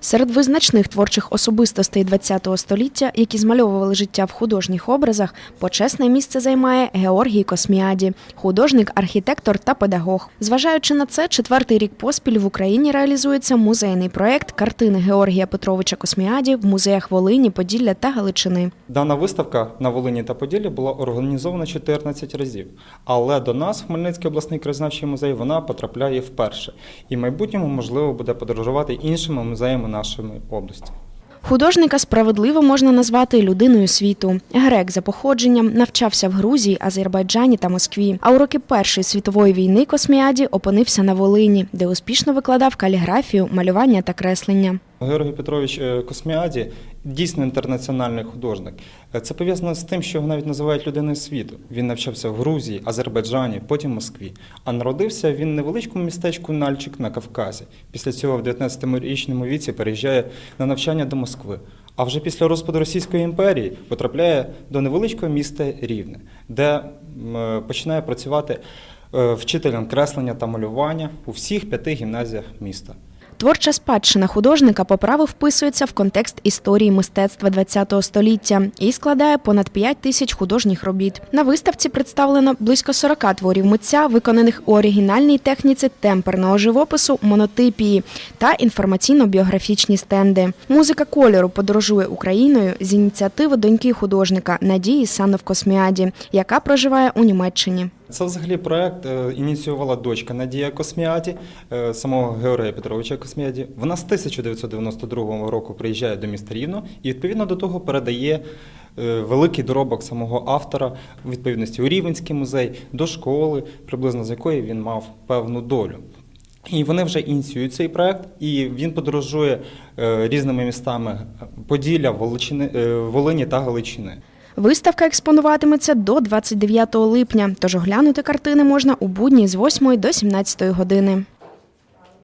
Серед визначних творчих особистостей ХХ століття, які змальовували життя в художніх образах, почесне місце займає Георгій Косміаді, художник, архітектор та педагог. Зважаючи на це, четвертий рік поспіль в Україні реалізується музейний проект картини Георгія Петровича Косміаді в музеях Волині, Поділля та Галичини. Дана виставка на Волині та Поділлі була організована 14 разів, але до нас, в Хмельницький обласний краєзнавчий музей, вона потрапляє вперше. І в майбутньому можливо буде подорожувати іншими музеями нашої області. Художника справедливо можна назвати людиною світу. Грек за походженням навчався в Грузії, Азербайджані та Москві. А у роки Першої світової війни Косміаді опинився на Волині, де успішно викладав каліграфію, малювання та креслення. Георгій Петрович е, Косміаді дійсно інтернаціональний художник. Е, Це пов'язано з тим, що його навіть називають людиною світу. Він навчався в Грузії, Азербайджані, потім Москві. А народився він в невеличкому містечку Нальчик на Кавказі. Після цього в 19-річному віці переїжджає на навчання до Москви. А вже після розпаду Російської імперії потрапляє до невеличкого міста Рівне, де е, починає працювати вчителем креслення та малювання у всіх п'яти гімназіях міста. Творча спадщина художника по праву вписується в контекст історії мистецтва ХХ століття і складає понад 5 тисяч художніх робіт. На виставці представлено близько 40 творів митця, виконаних у оригінальній техніці темперного живопису, монотипії та інформаційно-біографічні стенди. Музика кольору подорожує Україною з ініціативи доньки художника Надії Санов Косміаді, яка проживає у Німеччині. Це взагалі проект е, ініціювала дочка Надія Косміаді, е, самого Георгія Петровича Косміаді. Вона з 1992 року приїжджає до міста Рівно і відповідно до того передає е, великий доробок самого автора у відповідності у Рівенський музей до школи, приблизно з якої він мав певну долю. І вони вже ініціюють цей проект, і він подорожує різними містами Поділля, Воличини, Волині та Галичини. Виставка експонуватиметься до 29 липня, тож оглянути картини можна у будні з 8 до 17 години.